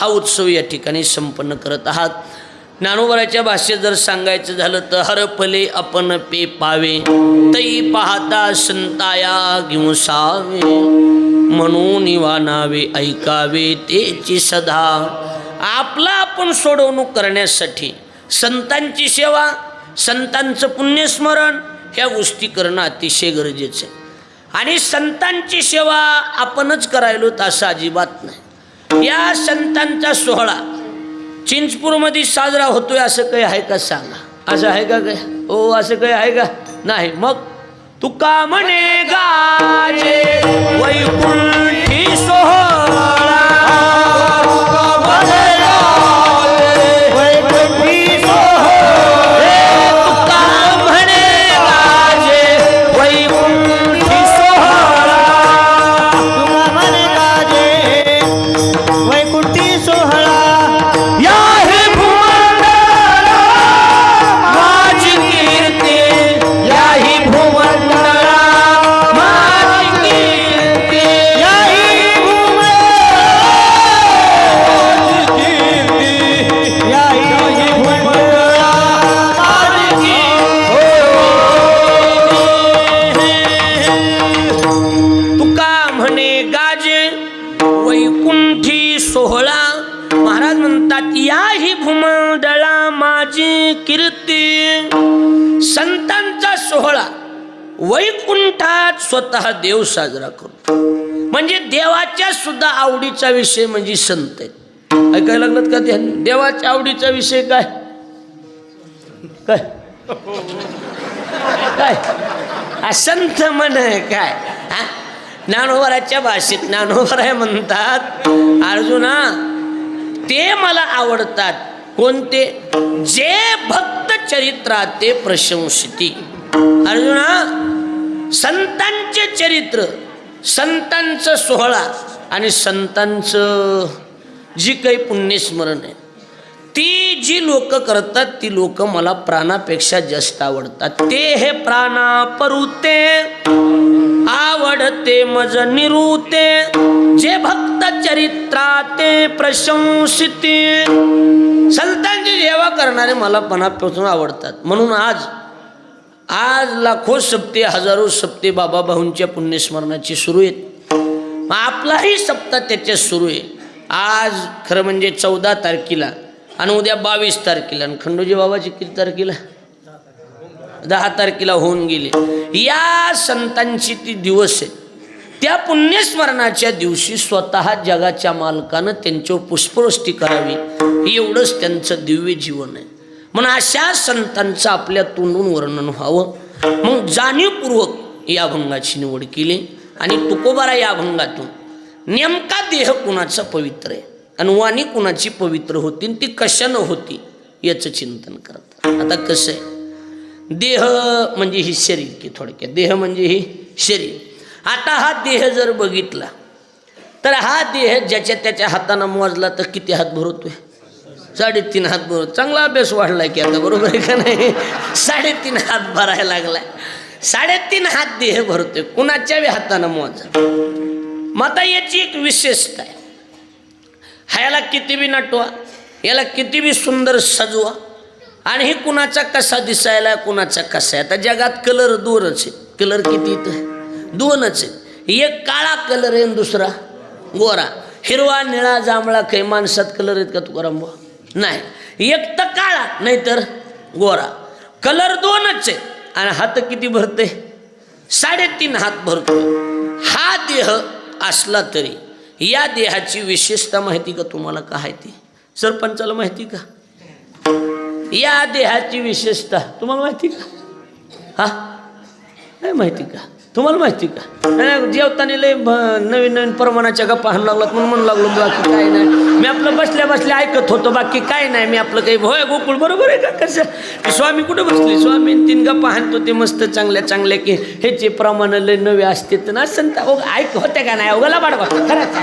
हा उत्सव या ठिकाणी संपन्न करत आहात. ज्ञानोबराच्या भाषेत जर सांगायचं झालं तर हरपले आपण पे पावे तई पाहता संताया घेऊसावे म्हणून वानावे ऐकावे तेची सदा. आपला आपण सोडवणूक करण्यासाठी संतांची सेवा संतांचं पुण्यस्मरण ह्या गोष्टी करणं अतिशय गरजेचं आहे. आणि संतांची सेवा आपणच करायलो असं अजिबात नाही. या संतांचा सोहळा चिंचपूरमध्ये साजरा होतोय असं काही आहे का सांगा? असं आहे का काय ओ असं काही आहे का? नाही. मग तुका म्हणे गाजे वैकुंठी सोहळा. स्वतः देव साजरा करतो. म्हणजे देवाच्या सुद्धा आवडीचा विषय म्हणजे संत आहे ऐकायला लागलात का ध्यान? देवाच्या आवडीचा विषय काय? काय? काय? संत म्हण काय? ज्ञानोबराच्या भाषेत ज्ञानोबराय म्हणतात अर्जुना ते मला आवडतात. कोणते? जे भक्त चरित्रात ते प्रशंसिती. अर्जुना संतांचे चरित्र संतांचं सोहळा आणि संतांचं जी काही पुण्यस्मरण आहे ती जी लोक करतात ती लोक मला प्राणापेक्षा जास्त आवडतात. ते हे प्राणा परुते आवडते मज निरुते जे भक्त चरित्रा ते प्रशंसिते. संतांची सेवा करणारे मला मनापासून आवडतात. म्हणून आज आज लाखो सप्ते हजारो सप्ते बाबा भाऊंच्या पुण्यस्मरणाची सुरू आहेत. मग आपलाही सप्ताह त्याच्यात सुरू आहे. आज खरं म्हणजे चौदा तारखेला आणि उद्या बावीस तारखेला आणि खंडोजी बाबाची किती तारखेला? दहा तारखेला होऊन गेले. या संतांची ती दिवस आहे त्या पुण्यस्मरणाच्या दिवशी स्वतः जगाच्या मालकानं त्यांच्यावर पुष्पवृष्टी करावी. हे एवढंच त्यांचं दिव्य जीवन आहे. म्हणून अशा संतांचं आपल्या तोंडून वर्णन व्हावं. मग जाणीवपूर्वक या अभंगाची निवड केली आणि तुकोबारा या अभंगातून नेमका देह कुणाचा पवित्र आहे आणि वाणी कुणाची पवित्र होती ती कशानं होती याचं चिंतन करत. आता कसं आहे? देह म्हणजे ही शरीर की थोडक्यात. देह म्हणजे ही शरीर. आता हा देह जर बघितला तर हा देह ज्याच्या त्याच्या हातानं मोजला तर किती हात भरवतोय साडेतीन हात भरव चांगला अभ्यास वाढलाय की आता बरोबर आहे का नाही? साडेतीन हात भरायला लागलाय. साडेतीन हात देह भरतोय. कुणाच्या बी हातानं मोजा माता याची एक विशेषता आहे. ह्याला किती बी नटवा याला किती बी सुंदर सजवा आणि हे कुणाचा कसा दिसायला कुणाचा कसा आहे? आता जगात कलर दोनच आहे कलर किती इथं दोनच आहे एक काळा कलर आहे दुसरा गोरा. हिरवा निळा जांभळा काही माणसात कलर आहेत का तुकाराम बुवा? नाही. एक तर काळा नाहीतर गोरा. कलर दोनच आहे. आणि हात किती भरते? साडेतीन हात भरतो. हा देह असला तरी या देहाची विशेषता माहिती का तुम्हाला? काय ती? सरपंचाला माहिती का? या देहाची विशेषता तुम्हाला माहिती का? हा? नाही माहिती का? तुम्हाला माहिती का? नाही जेवताना लय नवीन नवीन प्रमाणाच्या गप्पा हाणू लागलात म्हणून म्हणू लागलो बाकी काय नाही. मी आपलं बसल्या बसल्या ऐकत होतो बाकी काय नाही. मी आपलं काही होय गोकुळ बरोबर आहे का? कसं? स्वामी कुठं बसले? स्वामी तीन गप्पा हाणतो ते मस्त चांगल्या चांगल्या की ह्याचे प्रमाण लय नवे असते तर ना संत हो, ओ ऐक होते का नाही? हो, उगाला बाडवा खरंच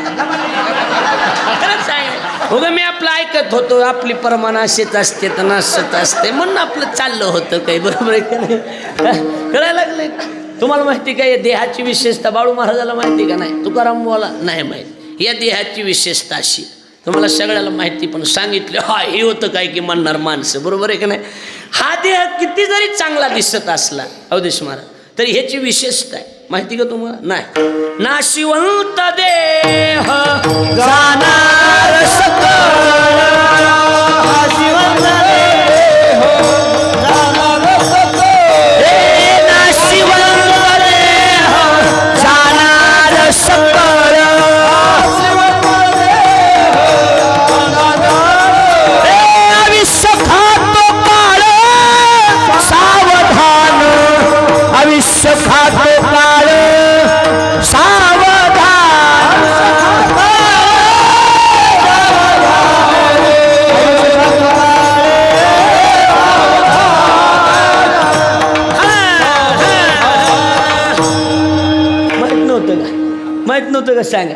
खरंच आहे. उगा हो, मी आपलं ऐकत होतो आपली प्रमाण असेच असते तर नसत असते म्हणून आपलं चाललं होतं काही बरोबर आहे का नाही? कळायला लागलंय का? तुम्हाला माहिती का या देहाची विशेषता बाळू महाराजाला माहिती का नाही? तुकाराम बोला नाही माहीत. या देहाची विशेषता अशी. तुम्हाला सगळ्याला माहिती पण सांगितलं हा हे होतं काय की म्हणणार माणसं बरोबर आहे का नाही? हा देह किती जरी चांगला दिसत असला अवदेश महाराज तरी ह्याची विशेषता आहे. माहिती का तुम्हाला? नाही. नाशिवंत देह जाणार सकळ माहीत सांगा.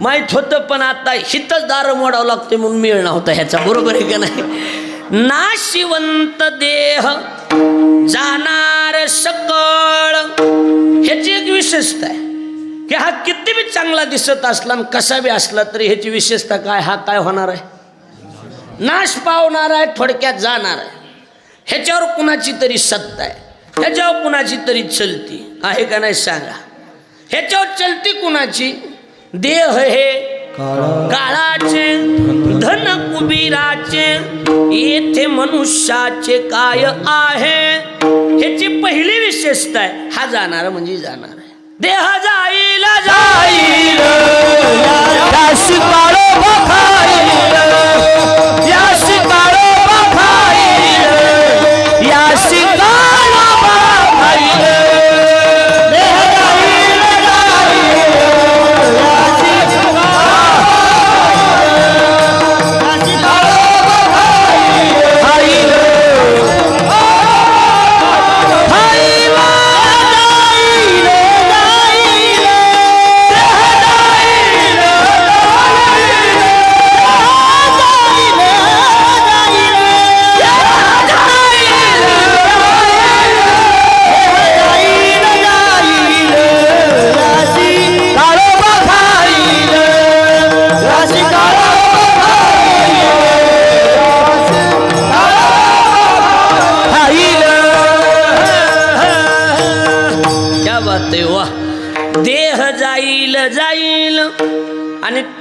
माहीत होतं पण आता हितच दार मोडावं लागते म्हणून मिळणार होतं ह्याचा. बरोबर आहे का नाही? नाशिवंत देह जाणार सकळ. ह्याची एक विशेषता आहे. की हा किती बी चांगला दिसत असला आणि कसा बी असला तरी ह्याची विशेषता काय हा काय होणार आहे? नाश पावणार आहे थोडक्यात जाणार आहे. ह्याच्यावर कुणाची तरी सत्ता आहे. ह्याच्यावर कुणाची तरी चलती आहे का नाही? सांगा. ह्याच्यावर चलती कुणाची? देह हे काळाचे धन कुबीराचे येथे मनुष्याचे काय आहे? ह्याची पहिली विशेषता आहे. हा जाणार म्हणजे जाणार आहे. देह जाईल जाईल.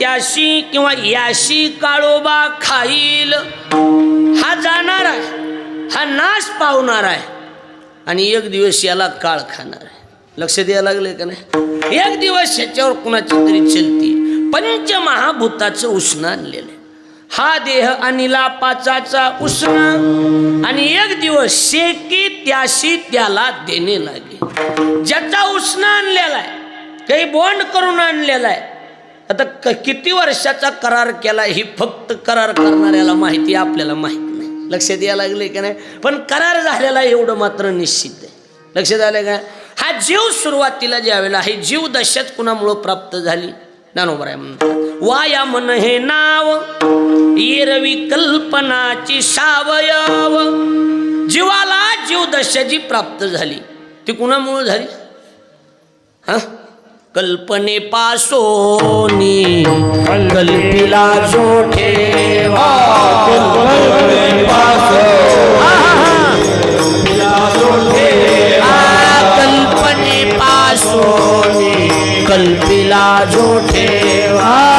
त्याशी किंवा याशी काळोबा खाईल. हा जाणार आहे. हा नाश पावणार आहे. आणि एक दिवस याला काळ खाणार आहे. लक्ष द्यायला लागले का नाही? एक दिवस याच्यावर कुणाची तरी चलती. पंचमहाभूताचं उष्ण आणलेलं आहे. हा देह अनिला पाचाचा उष्ण. आणि एक दिवस शेकी त्याशी त्याला देणे लागेल ज्याचा उष्ण आणलेला आहे काही बॉन्ड करून आणलेला आहे आता क- किती वर्षाचा करार केला ही फक्त करार करणाऱ्याला माहिती आपल्याला माहीत नाही. लक्षात यायला लागले का नाही? पण करार झालेला एवढं मात्र निश्चित आहे. लक्षात आलं का? हा जीव सुरुवातीला ज्यावेळेला हे जीव दशाच कुणामुळं प्राप्त झाली? ज्ञानोबराय म्हणतात वाया मन हे नाव येरवी कल्पनाची सावयव जीवाला जीव दशा जी प्राप्त झाली. ती कुणामुळं झाली? हा? कल्पनेपासोनी कल्पिला जो ठेवा कल्पनेपासोनी. कल्पिला जो ठेवा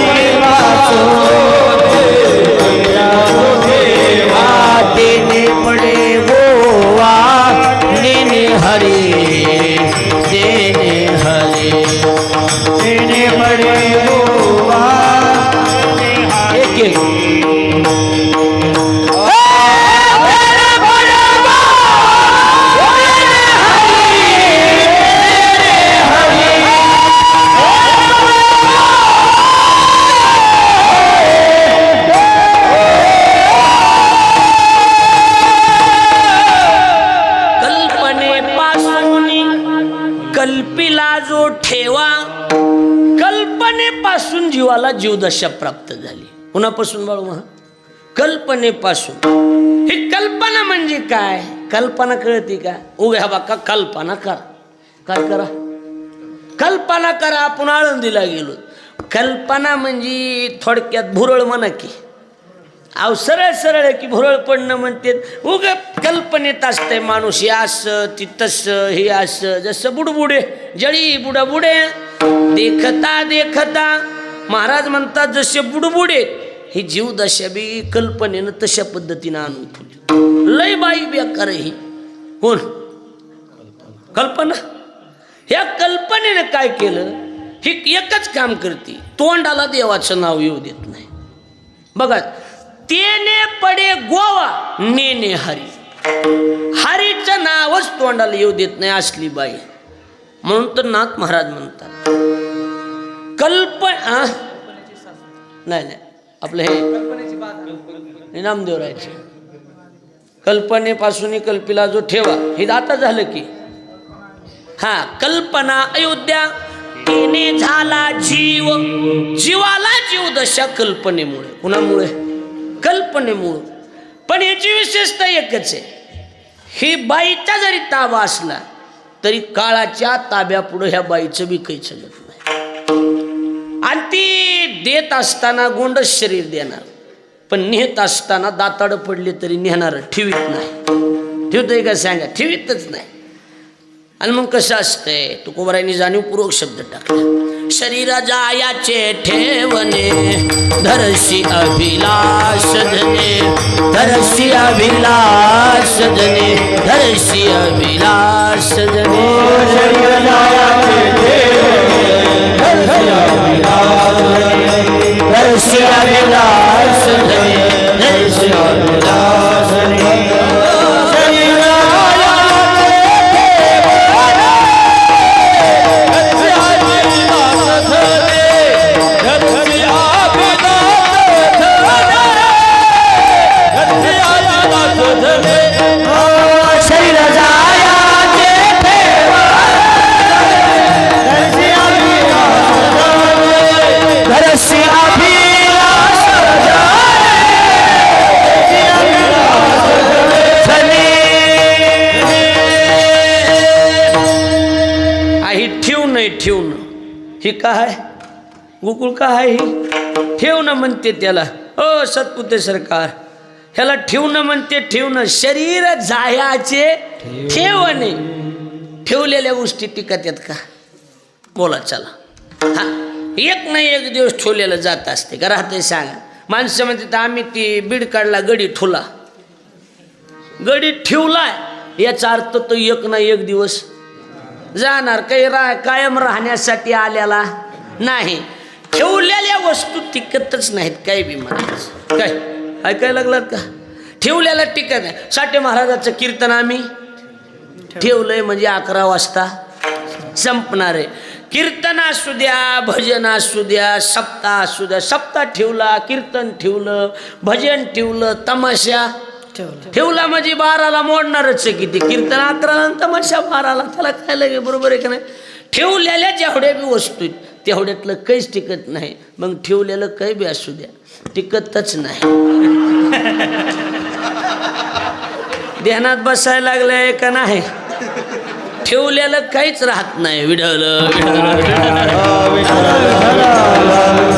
देने जीवदशा प्राप्त झाली. कुणापासून बाळू महा कल्पनेपासून. ही कल्पना म्हणजे काय? कल्पना कळते का? उभ्या बाका कल्पना करा. काय करा? कल्पना करा आपण आळंदीला गेलो. कल्पना म्हणजे थोडक्यात भुरळ म्हणा की. अहो सरळ सरळ आहे की भुरळ पडणं म्हणते उग कल्पनेत असतंय माणूस हे असं ती तसं हे असं. जसं बुडबुडे जळी बुडाबुडे देखता देखता महाराज म्हणतात जसे बुडबुडे ही जीव दशा बी कल्पनेनं तशा पद्धतीनं आणून ठेवली. लय बाई बेकार आहे ही. कोण? कल्पना? ह्या कल्पनेनं काय केलं? ही एकच काम करते. तोंडाला देवाचं नाव येऊ देत नाही. बघा तेने पडे गोवा नेने हरी. हरीचं नावच तोंडाला येऊ देत नाही असली बाई. म्हणून तर नाथ महाराज म्हणतात कल्प नाही नाही. आपलं हे नामदेव राहायचे कल्पनेपासून कल्पिला जो ठेवा हे आता झालं की. हा कल्पना अयोध्या तिने झाला जीव. जीवाला जीव दशा कल्पनेमुळे कुणामुळे? कल्पनेमुळे. पण याची विशेषता एकच आहे. ही बाईचा जरी ताबा असला तरी काळाच्या ताब्यापुढं ह्या बाईचं विकायचं काही आणि ती देत असताना गोंड शरीर देणार. पण नेत असताना दाताड पडले तरी नेणार ठेवीत नाही. ठेवतोय का सांगा? ठेवीतच नाही. आणि मग कसं असतंय? तुकोबरायांनी जाणीवपूर्वक शब्द टाकला. शरीर जायाचे ठेवणे धरशी अभिलाष धने धरशी अभिलाष धने धरशी अभिलाष धरशी अभिलाष ही काय गोकुळ का आहे ही? ना म्हणते त्याला. ओ सतपुते सरकार ह्याला ठेवणं म्हणते ठेवणं शरीर जायाचे ठेवणे. ठेवलेल्या गोष्टी टिकत आहेत का? बोला चला. हा एक नाही एक दिवस ठेवलेलं जात असते. का राहते सांगा. माणसं म्हणते आम्ही ती बीड काढला गडी ठुला. गडी ठेवलाय. याचा अर्थ तो एक ना एक दिवस जाणार काही रा कायम राहण्यासाठी आलेला नाही. ठेवलेल्या वस्तू टिकतच नाहीत काही बी म्हणायचं. काय? ऐकायला लागलात का? ठेवलेला टिकत नाही. साठे महाराजाचं कीर्तन आम्ही ठेवलंय म्हणजे अकरा वाजता संपणार आहे. कीर्तन असू द्या भजन असू द्या सप्ताह असू द्या सप्ताह ठेवला कीर्तन ठेवलं भजन ठेवलं तमाशा ठेवला. म्हणजे बाराला मोडणारच आहे किती? कीर्तन अकराला तमाशा बाराला. त्याला काय लगे बरोबर आहे का नाही? ठेवलेल्या जेवढ्या बी वस्तू आहेत तेवढ्यातलं काहीच टिकत नाही. मग ठेवलेलं काही बी असू द्या टिकतच नाही. ध्यानात बसायला लागलंय का नाही? ठेवलेलं काहीच राहत नाही. विढवलं विढवलं